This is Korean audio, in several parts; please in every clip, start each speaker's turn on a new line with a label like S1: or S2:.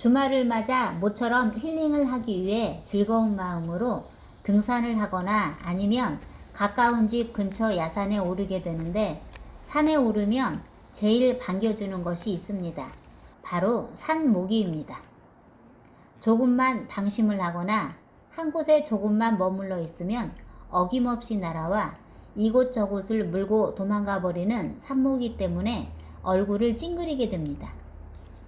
S1: 주말을 맞아 모처럼 힐링을 하기 위해 즐거운 마음으로 등산을 하거나 아니면 가까운 집 근처 야산에 오르게 되는데 산에 오르면 제일 반겨주는 것이 있습니다. 바로 산모기입니다. 조금만 방심을 하거나 한 곳에 조금만 머물러 있으면 어김없이 날아와 이곳저곳을 물고 도망가 버리는 산모기 때문에 얼굴을 찡그리게 됩니다.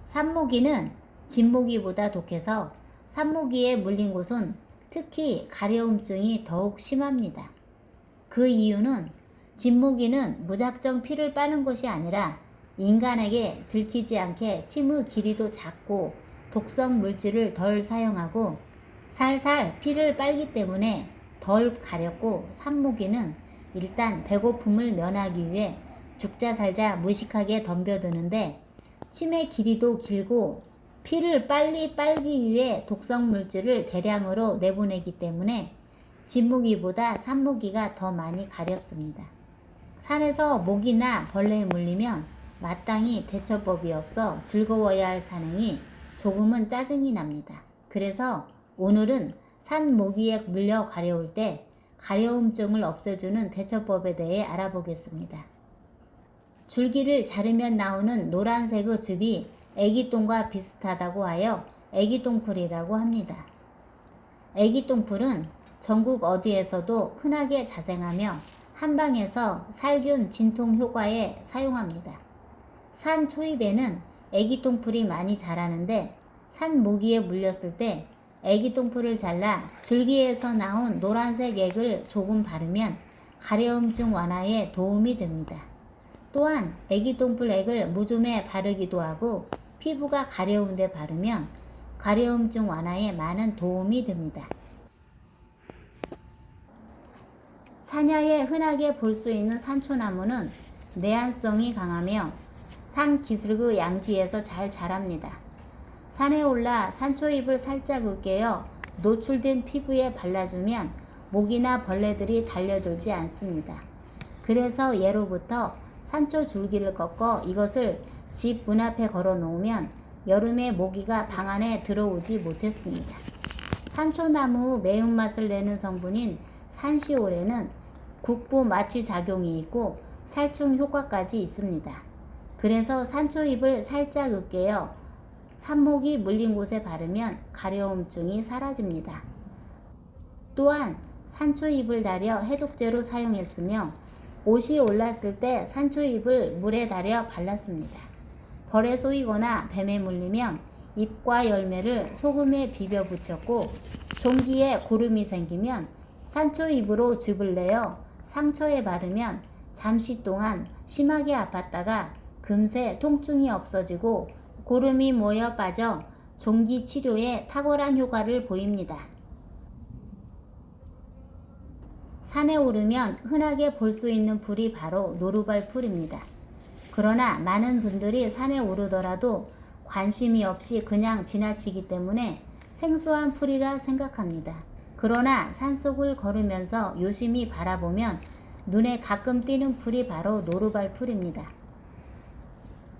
S1: 산모기는 진모기보다 독해서 산모기에 물린 곳은 특히 가려움증이 더욱 심합니다. 그 이유는 진모기는 무작정 피를 빠는 것이 아니라 인간에게 들키지 않게 침의 길이도 작고 독성 물질을 덜 사용하고 살살 피를 빨기 때문에 덜 가렵고 산모기는 일단 배고픔을 면하기 위해 죽자 살자 무식하게 덤벼드는데 침의 길이도 길고 피를 빨리 빨기 위해 독성 물질을 대량으로 내보내기 때문에 진모기보다 산모기가 더 많이 가렵습니다. 산에서 모기나 벌레에 물리면 마땅히 대처법이 없어 즐거워야 할 산행이 조금은 짜증이 납니다. 그래서 오늘은 산 모기에 물려 가려울 때 가려움증을 없애주는 대처법에 대해 알아보겠습니다. 줄기를 자르면 나오는 노란색의 즙이 애기똥과 비슷하다고 하여 애기똥풀이라고 합니다. 애기똥풀은 전국 어디에서도 흔하게 자생하며 한방에서 살균 진통 효과에 사용합니다. 산 초입에는 애기똥풀이 많이 자라는데 산 모기에 물렸을 때 애기똥풀을 잘라 줄기에서 나온 노란색 액을 조금 바르면 가려움증 완화에 도움이 됩니다. 또한 애기똥풀 액을 무좀에 바르기도 하고 피부가 가려운데 바르면 가려움증 완화에 많은 도움이 됩니다. 산야에 흔하게 볼 수 있는 산초나무는 내한성이 강하며 산 기슭의 양지에서 잘 자랍니다. 산에 올라 산초잎을 살짝 으깨어 노출된 피부에 발라주면 모기나 벌레들이 달려들지 않습니다. 그래서 예로부터 산초 줄기를 꺾어 이것을 집 문 앞에 걸어 놓으면 여름에 모기가 방 안에 들어오지 못했습니다. 산초나무 매운맛을 내는 성분인 산시올에는 국부 마취 작용이 있고 살충 효과까지 있습니다. 그래서 산초잎을 살짝 으깨어 산모기 물린 곳에 바르면 가려움증이 사라집니다. 또한 산초잎을 달여 해독제로 사용했으며 옷이 올랐을 때 산초잎을 물에 달여 발랐습니다. 벌에 쏘이거나 뱀에 물리면 잎과 열매를 소금에 비벼 붙였고 종기에 고름이 생기면 산초 잎으로 즙을 내어 상처에 바르면 잠시 동안 심하게 아팠다가 금세 통증이 없어지고 고름이 모여 빠져 종기 치료에 탁월한 효과를 보입니다. 산에 오르면 흔하게 볼 수 있는 풀이 바로 노루발 풀입니다. 그러나 많은 분들이 산에 오르더라도 관심이 없이 그냥 지나치기 때문에 생소한 풀이라 생각합니다. 그러나 산속을 걸으면서 유심히 바라보면 눈에 가끔 띄는 풀이 바로 노루발 풀입니다.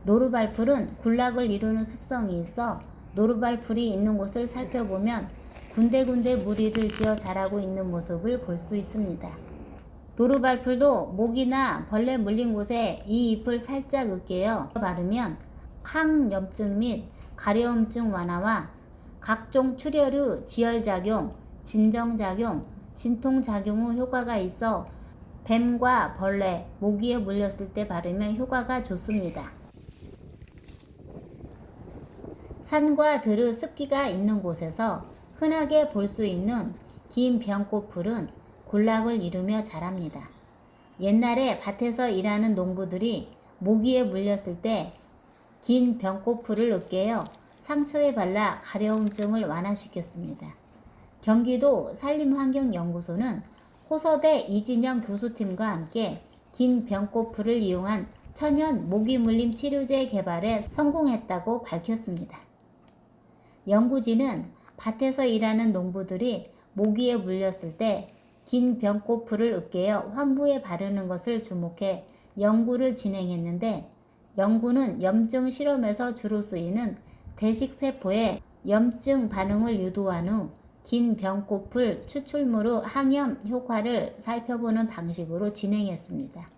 S1: 노루발 풀은 군락을 이루는 습성이 있어 노루발 풀이 있는 곳을 살펴보면 군데군데 무리를 지어 자라고 있는 모습을 볼 수 있습니다. 노루발풀도 모기나 벌레 물린 곳에 이 잎을 살짝 으깨어 바르면 항염증 및 가려움증 완화와 각종 출혈의 지혈작용, 진정작용, 진통작용 후 효과가 있어 뱀과 벌레, 모기에 물렸을 때 바르면 효과가 좋습니다. 산과 들의 습기가 있는 곳에서 흔하게 볼 수 있는 긴 병꽃풀은 군락을 이루며 자랍니다. 옛날에 밭에서 일하는 농부들이 모기에 물렸을 때 긴 병꽃풀을 으깨어 상처에 발라 가려움증을 완화시켰습니다. 경기도 산림환경연구소는 호서대 이진영 교수팀과 함께 긴 병꽃풀을 이용한 천연 모기 물림 치료제 개발에 성공했다고 밝혔습니다. 연구진은 밭에서 일하는 농부들이 모기에 물렸을 때 긴 병꽃풀을 으깨어 환부에 바르는 것을 주목해 연구를 진행했는데 연구는 염증 실험에서 주로 쓰이는 대식세포에 염증 반응을 유도한 후 긴 병코풀 추출물 후 항염 효과를 살펴보는 방식으로 진행했습니다.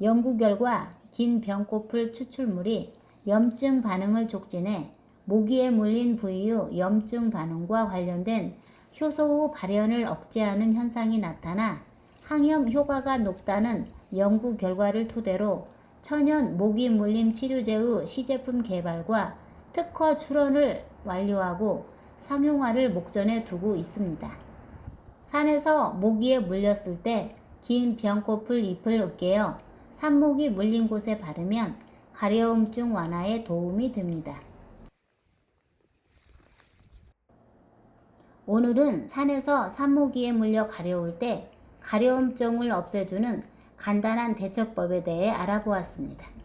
S1: 연구 결과 긴 병코풀 추출물이 염증 반응을 촉진해 모기에 물린 부위 후 염증 반응과 관련된 효소 후 발현을 억제하는 현상이 나타나 항염 효과가 높다는 연구 결과를 토대로 천연 모기 물림 치료제 후 시제품 개발과 특허 출원을 완료하고 상용화를 목전에 두고 있습니다. 산에서 모기에 물렸을 때 긴 병코풀 잎을 으깨어 산모기 물린 곳에 바르면 가려움증 완화에 도움이 됩니다. 오늘은 산에서 산모기에 물려 가려울 때 가려움증을 없애주는 간단한 대처법에 대해 알아보았습니다.